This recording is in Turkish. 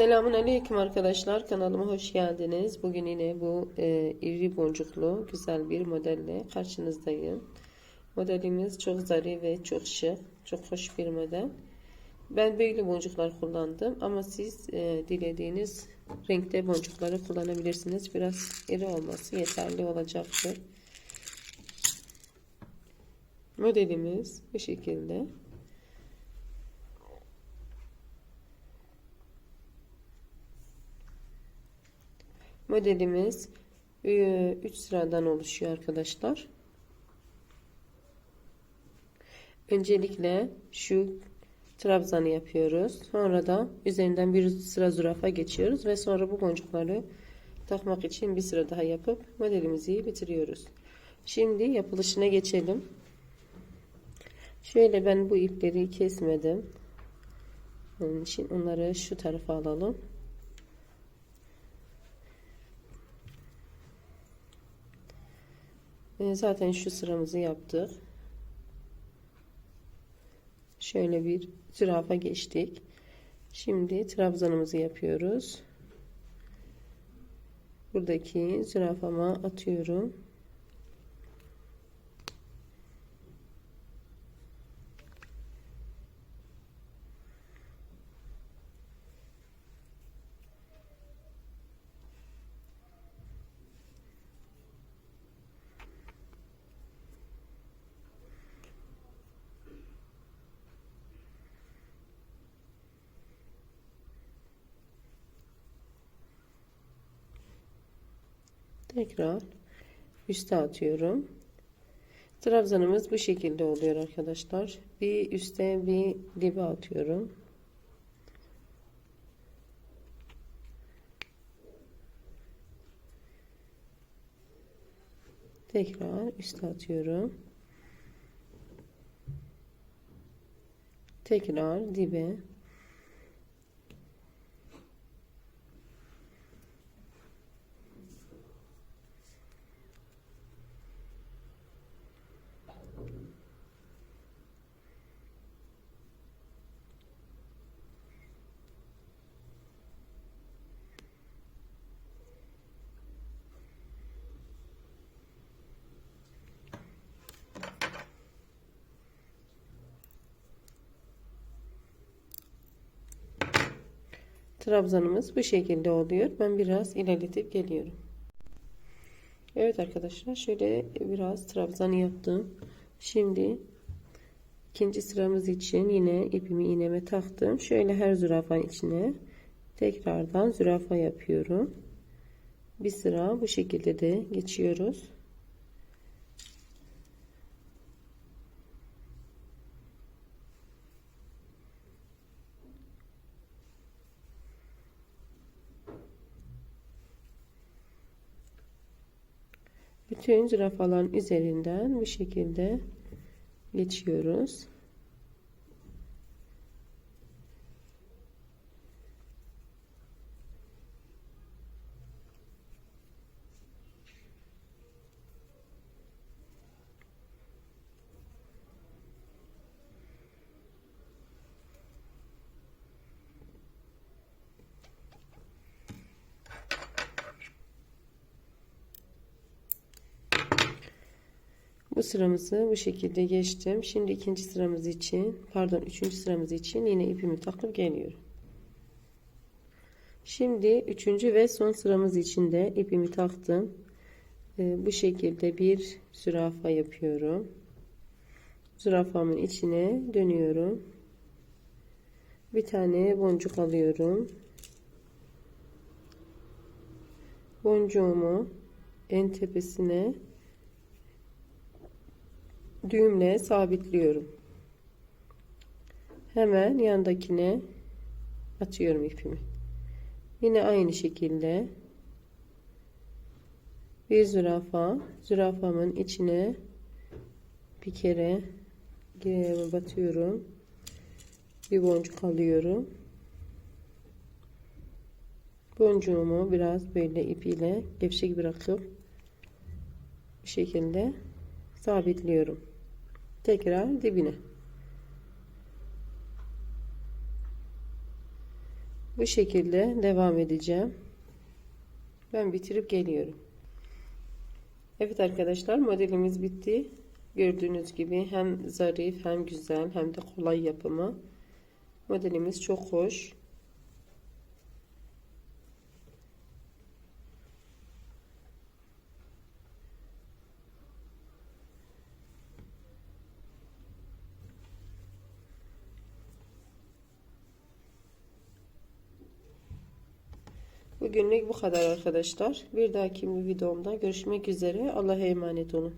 Selamun Aleyküm arkadaşlar kanalıma hoş geldiniz. Bugün yine bu e, iri boncuklu güzel bir modelle karşınızdayım. Modelimiz çok zarif ve çok şık, çok hoş bir model. Ben böyle boncuklar kullandım ama siz e, dilediğiniz renkte boncukları kullanabilirsiniz. Biraz iri olması yeterli olacaktır. Modelimiz bu şekilde. Modelimiz 3 sıradan oluşuyor arkadaşlar. Öncelikle şu trabzanı yapıyoruz. Sonra da üzerinden bir sıra zürafa geçiyoruz ve sonra bu boncukları takmak için bir sıra daha yapıp modelimizi bitiriyoruz. Şimdi yapılışına geçelim. Şöyle ben bu ipleri kesmedim. Onun için onları şu tarafa alalım. Zaten şu sıramızı yaptık. Şöyle bir zürafa geçtik. Şimdi trabzanımızı yapıyoruz. Buradaki zürafama atıyorum. Tekrar üste atıyorum. Trabzanımız bu şekilde oluyor arkadaşlar. Bir üste bir dibe atıyorum. Tekrar üste atıyorum. Tekrar dibe. Trabzanımız bu şekilde oluyor. Ben biraz ilerletip geliyorum. Evet arkadaşlar şöyle biraz trabzan yaptım. Şimdi ikinci sıramız için yine ipimi iğneme taktım. Şöyle her zürafanın içine tekrardan zürafa yapıyorum. Bir sıra bu şekilde de geçiyoruz. Bütün zürafaların üzerinden bu şekilde geçiyoruz. Bu sıramızı bu şekilde geçtim. Şimdi ikinci sıramız için pardon üçüncü sıramız için yine ipimi takıp geliyorum. Şimdi üçüncü ve son sıramız için de ipimi taktım. Ee, bu şekilde bir zürafa yapıyorum. Zürafamın içine dönüyorum. Bir tane boncuk alıyorum. Boncuğumu en tepesine düğümle sabitliyorum. Hemen yandakine atıyorum ipimi. Yine aynı şekilde bir zürafa zürafamın içine bir kere batıyorum. Bir boncuk alıyorum. Boncuğumu biraz böyle ipiyle gevşek bırakıp bu şekilde sabitliyorum tekrar dibine Bu şekilde devam edeceğim. Ben bitirip geliyorum. Evet arkadaşlar modelimiz bitti. Gördüğünüz gibi hem zarif hem güzel hem de kolay yapımı. Modelimiz çok hoş. Bugünlük bu kadar arkadaşlar. Bir dahaki videomda görüşmek üzere. Allah'a emanet olun.